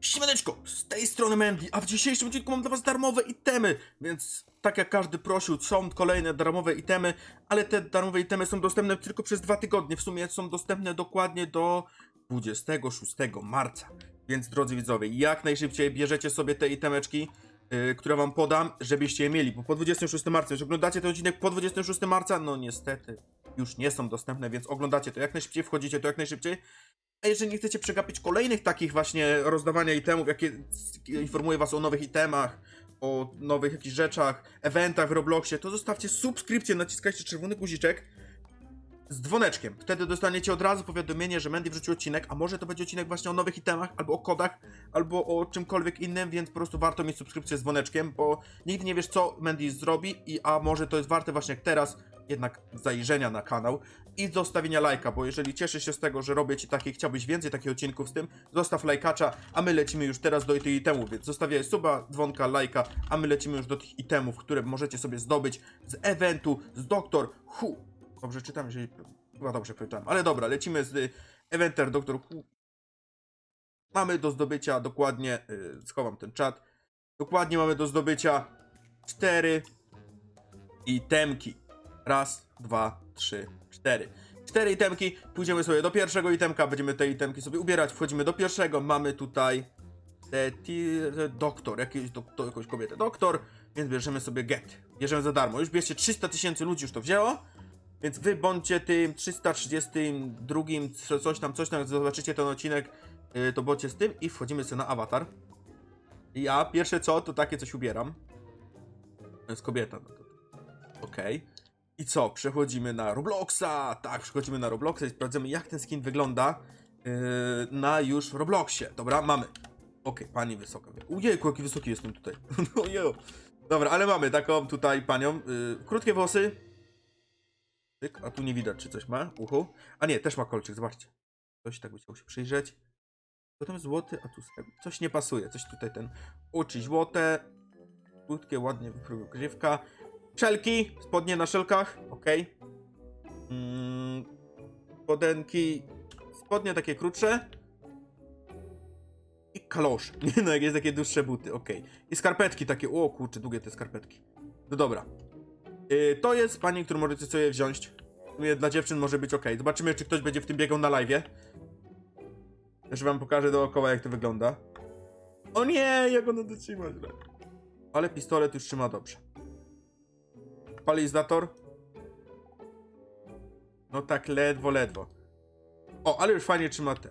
Siemaneczko, z tej strony Mandy, a w dzisiejszym odcinku mam dla was darmowe itemy, więc tak jak każdy prosił, są kolejne darmowe itemy, ale te darmowe itemy są dostępne tylko przez dwa tygodnie, w sumie są dostępne dokładnie do 26 marca. Więc drodzy widzowie, jak najszybciej bierzecie sobie te itemeczki, yy, które wam podam, żebyście je mieli, bo po 26 marca, jeżeli oglądacie ten odcinek po 26 marca, no niestety już nie są dostępne, więc oglądacie to jak najszybciej, wchodzicie to jak najszybciej. A jeżeli nie chcecie przegapić kolejnych takich właśnie rozdawania itemów, jakie informuję was o nowych itemach, o nowych jakichś rzeczach, eventach w Robloxie, to zostawcie subskrypcję, naciskajcie czerwony guziczek z dzwoneczkiem. Wtedy dostaniecie od razu powiadomienie, że Mandy wrzucił odcinek, a może to będzie odcinek właśnie o nowych itemach, albo o kodach, albo o czymkolwiek innym, więc po prostu warto mieć subskrypcję z dzwoneczkiem, bo nigdy nie wiesz co Mandy zrobi, i a może to jest warte właśnie jak teraz jednak zajrzenia na kanał i zostawienia lajka, bo jeżeli cieszysz się z tego, że robię ci takie, chciałbyś więcej takich odcinków z tym, zostaw lajkacza, a my lecimy już teraz do tych itemów, więc zostawiaj suba, dzwonka, lajka, a my lecimy już do tych itemów, które możecie sobie zdobyć z eventu, z Doktor Who. Dobrze czytam, jeżeli... Chyba dobrze powiedziałem, ale dobra, lecimy z y, Eventer Doktor Who. Mamy do zdobycia dokładnie, y, schowam ten czat, dokładnie mamy do zdobycia cztery itemki. Raz, dwa, trzy, cztery. Cztery itemki, pójdziemy sobie do pierwszego itemka, będziemy te itemki sobie ubierać, wchodzimy do pierwszego, mamy tutaj te tir, doktor, jakieś doktor, jakąś kobietę, doktor, więc bierzemy sobie get. Bierzemy za darmo, już bierzcie 300 tysięcy ludzi już to wzięło, więc wy bądźcie tym 332, co- coś tam, coś tam, zobaczycie ten odcinek, yy, to bądźcie z tym i wchodzimy sobie na awatar. Ja pierwsze co, to takie coś ubieram. To jest kobieta, no okej. I co? Przechodzimy na Robloxa! Tak, przechodzimy na Robloxa i sprawdzamy, jak ten skin wygląda yy, na już Robloxie. Dobra, mamy. Okej, pani wysoka. Ujejku, jaki wysoki jestem tutaj. Ojeju. Dobra, ale mamy taką tutaj panią. Yy, krótkie włosy. Tyk, a tu nie widać, czy coś ma. Uchu. A nie, też ma kolczyk, zobaczcie. Coś tak by chciał się przyjrzeć. To tam złoty, a tu. Coś nie pasuje. Coś tutaj ten. Oczy złote. Krótkie, ładnie wygrywka. Szelki, spodnie na szelkach, ok. Mm, spodenki, spodnie takie krótsze. I kalosze. Nie no, jak jest takie dłuższe buty, ok. I skarpetki takie, o kurczę, długie te skarpetki. No dobra. Yy, to jest pani, którą możecie sobie wziąć. Dla dziewczyn może być ok. Zobaczymy, czy ktoś będzie w tym biegał na live. Też wam pokażę dookoła, jak to wygląda. O nie, jak ono dotrzyma. Ale pistolet już trzyma dobrze. Palizator. No tak ledwo, ledwo. O, ale już fajnie trzyma te.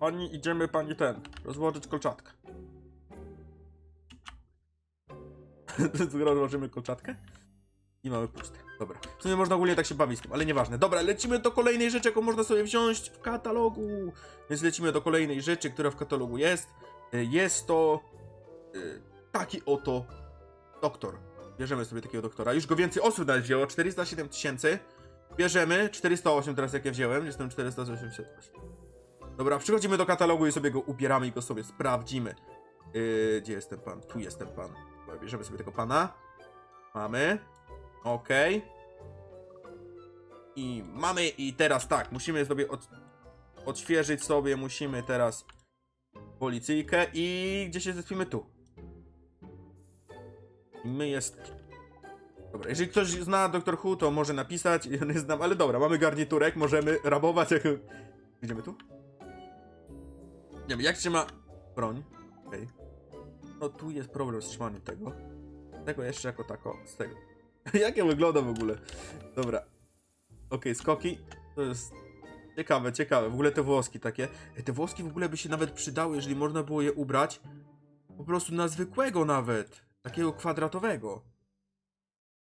Pani, idziemy pani ten, rozłożyć kolczatkę. Rozłożymy kolczatkę? I mamy puste. Dobra. W sumie można ogólnie tak się bawić z tym, ale nieważne. Dobra, lecimy do kolejnej rzeczy, jaką można sobie wziąć w katalogu. Więc lecimy do kolejnej rzeczy, która w katalogu jest. Y, Jest to y, taki oto doktor. Bierzemy sobie takiego doktora. Już go więcej osób nawet wzięło. 407 tysięcy. Bierzemy. 408 teraz jak ja wziąłem. Jestem 488. Dobra, przychodzimy do katalogu i sobie go ubieramy i go sobie sprawdzimy. Yy, gdzie jest ten pan? Tu jest ten pan. Dobra, bierzemy sobie tego pana. Mamy. Okej. I mamy. I teraz tak. Musimy sobie od, odświeżyć sobie. Musimy teraz policyjkę i gdzie się zespimy tu. My jest. Dobra, jeżeli ktoś zna Doktor Who, to może napisać. Ja nie znam, ale dobra, mamy garniturek, możemy rabować jako. Idziemy tu? Nie wiem, jak trzyma broń? Okej. No tu jest problem z trzymaniem tego. Tego jeszcze jako tako, z tego. jak ja wygląda w ogóle? Dobra. Okej, skoki. To jest ciekawe, ciekawe. W ogóle te włoski takie. Te włoski w ogóle by się nawet przydały, jeżeli można było je ubrać. Po prostu na zwykłego nawet. Takiego kwadratowego.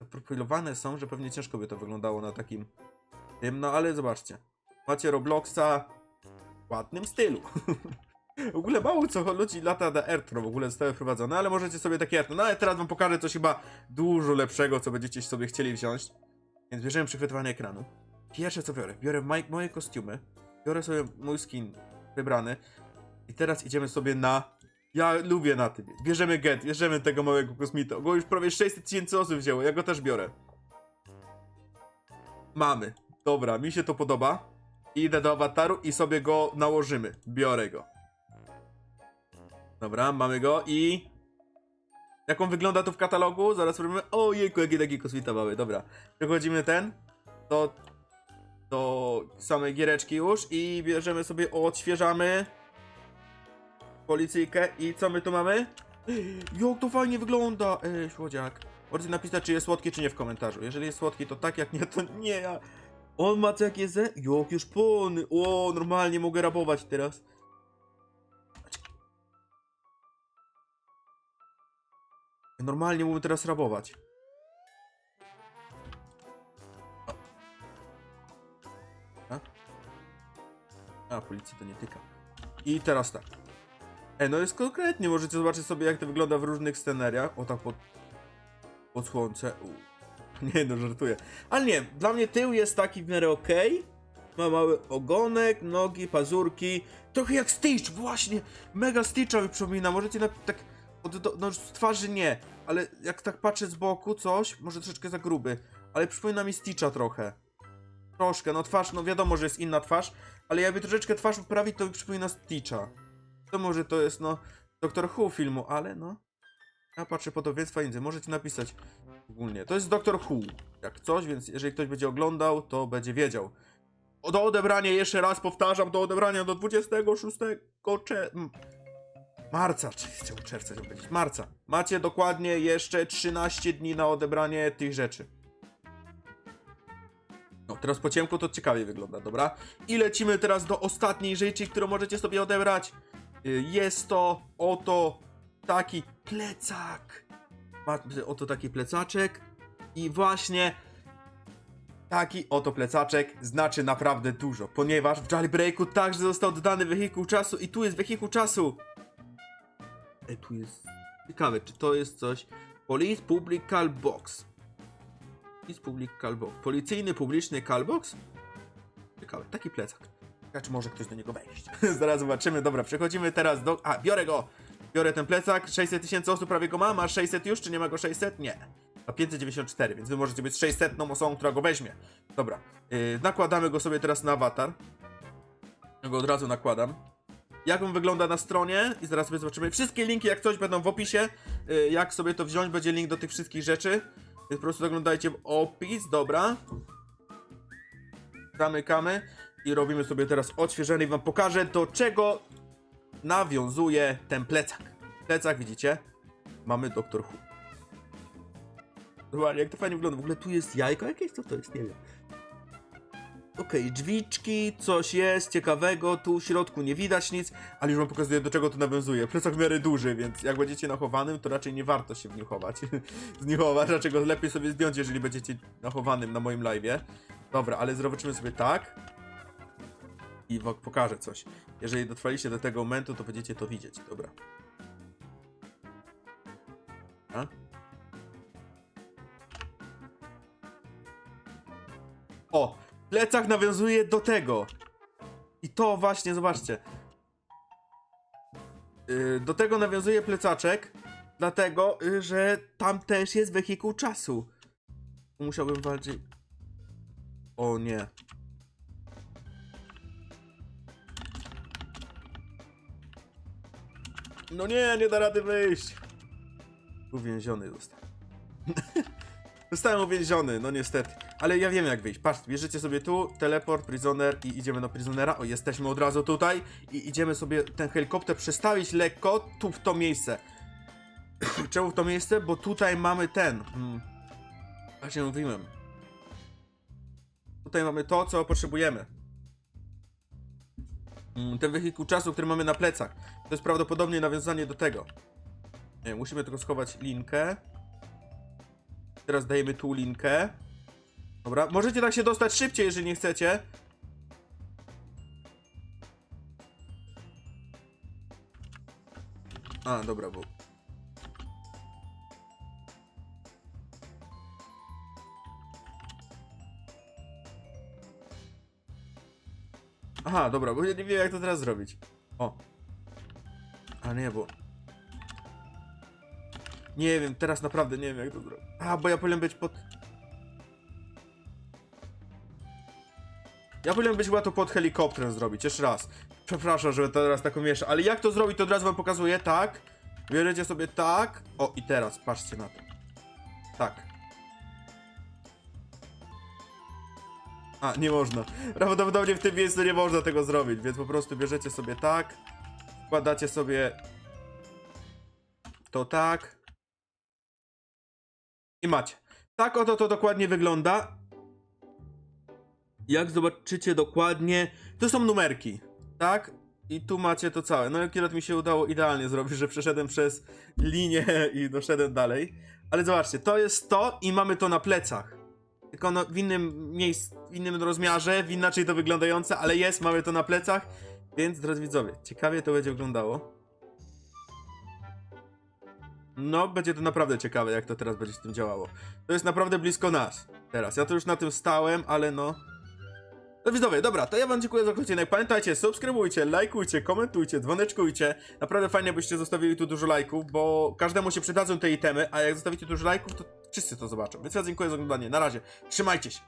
Zaprofilowane są, że pewnie ciężko by to wyglądało na takim tym, no ale zobaczcie. Macie Robloxa w ładnym stylu. w ogóle mało co ludzi lata na Airtro w ogóle zostały wprowadzone, ale możecie sobie takie Airtro. No ale teraz wam pokażę coś chyba dużo lepszego, co będziecie sobie chcieli wziąć. Więc bierzemy przechwytywanie ekranu. Pierwsze co biorę, biorę moje kostiumy, biorę sobie mój skin wybrany i teraz idziemy sobie na ja lubię na tym. Bierzemy get, bierzemy tego małego kosmita. Bo już prawie 600 tysięcy osób wzięło, ja go też biorę. Mamy. Dobra, mi się to podoba. Idę do awataru i sobie go nałożymy. Biorę go. Dobra, mamy go i... Jak on wygląda tu w katalogu? Zaraz robimy... Ojejku, jaki taki kosmita mały. Dobra, przechodzimy ten do... do samej giereczki już i bierzemy sobie, odświeżamy policyjkę i co my tu mamy? Jak to fajnie wygląda! Ej, słodziak. Możecie napisać, czy jest słodki, czy nie w komentarzu. Jeżeli jest słodki, to tak, jak nie, to nie. On ma takie jest? Jak już pony. O, normalnie mogę rabować teraz. Normalnie mógłbym teraz rabować. A? A, policji to nie tyka. I teraz tak. Ej, no jest konkretnie, możecie zobaczyć sobie jak to wygląda w różnych scenariach. O tak pod, pod słońce. U. Nie no, żartuję. Ale nie, dla mnie tył jest taki w miarę okej. Ma mały ogonek, nogi, pazurki. Trochę jak Stitch, właśnie. Mega Stitcha mi przypomina. Możecie na, tak, od, do, no z twarzy nie, ale jak tak patrzę z boku coś, może troszeczkę za gruby. Ale przypomina mi Stitcha trochę. Troszkę, no twarz, no wiadomo, że jest inna twarz, ale jakby troszeczkę twarz poprawić, to mi przypomina Stitcha. To może to jest, no, Doktor Who filmu, ale no. Ja patrzę podobieństwa indziej, możecie napisać ogólnie. To jest Doktor Who, jak coś, więc jeżeli ktoś będzie oglądał, to będzie wiedział. O, do odebrania, jeszcze raz powtarzam, do odebrania do 26 cze... marca, czy chciał czerwca chciał powiedzieć, marca. Macie dokładnie jeszcze 13 dni na odebranie tych rzeczy. No, teraz po ciemku to ciekawie wygląda, dobra? I lecimy teraz do ostatniej rzeczy, którą możecie sobie odebrać. Y, Jest to oto taki plecak. Oto taki plecaczek. I właśnie taki oto plecaczek znaczy naprawdę dużo, ponieważ w jailbreaku także został dodany wehikuł czasu i tu jest wehikuł czasu. Ej, tu jest... Ciekawe, czy to jest coś... Police Public Call Box. Police Public Call Box. Policyjny publiczny call box? Ciekawe, taki plecak. Ciekawe, czy może ktoś do niego wejść. Zaraz zobaczymy. Dobra, przechodzimy teraz do... A, biorę go! Biorę ten plecak. 600 tysięcy osób prawie go ma. Ma 600 już, czy nie ma go 600? Nie. Ma 594, więc wy możecie być 600 osobą, która go weźmie. Dobra. Yy, nakładamy go sobie teraz na awatar. Go od razu nakładam. Jak on wygląda na stronie i zaraz sobie zobaczymy. Wszystkie linki jak coś będą w opisie. Yy, jak sobie to wziąć, będzie link do tych wszystkich rzeczy. Więc po prostu zaglądajcie w opis, dobra. Zamykamy i robimy sobie teraz odświeżenie i wam pokażę do czego nawiązuje ten plecak. Plecak, widzicie? Mamy Doktor Who. Zobaczcie, jak to fajnie wygląda. W ogóle tu jest jajko jakieś? Co to jest? Nie wiem. Okej, drzwiczki, coś jest ciekawego, tu w środku nie widać nic, ale już wam pokazuję do czego to nawiązuje. Plecak w miarę duży, więc jak będziecie nachowanym, to raczej nie warto się w nim chować. Z nim chować, raczej go lepiej sobie zdjąć, jeżeli będziecie nachowanym na moim live'ie. Dobra, ale zobaczymy sobie tak. I pokażę coś. Jeżeli dotrwaliście do tego momentu, to będziecie to widzieć. Dobra. A? O! Plecak nawiązuje do tego. I to właśnie, zobaczcie. Yy, do tego nawiązuje plecaczek, dlatego, yy, że tam też jest wehikuł czasu. Musiałbym bardziej... O nie. No nie, nie da rady wyjść. Uwięziony został. Zostałem uwięziony, no niestety. Ale ja wiem jak wyjść. Patrz, bierzecie sobie tu, teleport, prisoner i idziemy do prisonera. O, jesteśmy od razu tutaj. I idziemy sobie ten helikopter przestawić lekko tu w to miejsce. Czemu w to miejsce? Bo tutaj mamy ten. Hmm. Właśnie mówiłem. Tutaj mamy to, co potrzebujemy. Mm, ten wehikuł czasu, który mamy na plecach. To jest prawdopodobnie nawiązanie do tego. Musimy tylko schować linkę. Teraz dajemy tu linkę. Dobra, możecie tak się dostać szybciej, jeżeli nie chcecie. A, dobra, bo... Aha, dobra, bo ja nie wiem jak to teraz zrobić. O. A nie, bo... Nie wiem, teraz naprawdę nie wiem jak to zrobić. A, bo ja powinienem być pod... Ja powinienem być chyba to pod helikopterem zrobić, jeszcze raz. Przepraszam, że teraz taką miesza, ale jak to zrobić, to od razu wam pokazuję, tak. Bierzecie sobie tak. O, i teraz, patrzcie na to. Tak. A, nie można. Prawdopodobnie w tym miejscu nie można tego zrobić, więc po prostu bierzecie sobie tak. Wkładacie sobie to tak. I macie. Tak oto to dokładnie wygląda. Jak zobaczycie dokładnie, to są numerki, tak? I tu macie to całe. No akurat mi się udało idealnie zrobić, że przeszedłem przez linię i doszedłem dalej. Ale zobaczcie, to jest to i mamy to na plecach. Tylko no, w innym miejscu, w innym rozmiarze, w inaczej to wyglądające, ale jest, mamy to na plecach. Więc drodzy widzowie, ciekawie to będzie wyglądało. No, będzie to naprawdę ciekawe, jak to teraz będzie z tym działało. To jest naprawdę blisko nas. Teraz. Ja to już na tym stałem, ale no. No widzowie, dobra, to ja wam dziękuję za oglądanie. Pamiętajcie, subskrybujcie, lajkujcie, komentujcie, dzwoneczkujcie. Naprawdę fajnie, byście zostawili tu dużo lajków, bo każdemu się przydadzą te itemy, a jak zostawicie dużo lajków, to wszyscy to zobaczą. Więc ja dziękuję za oglądanie. Na razie. Trzymajcie się.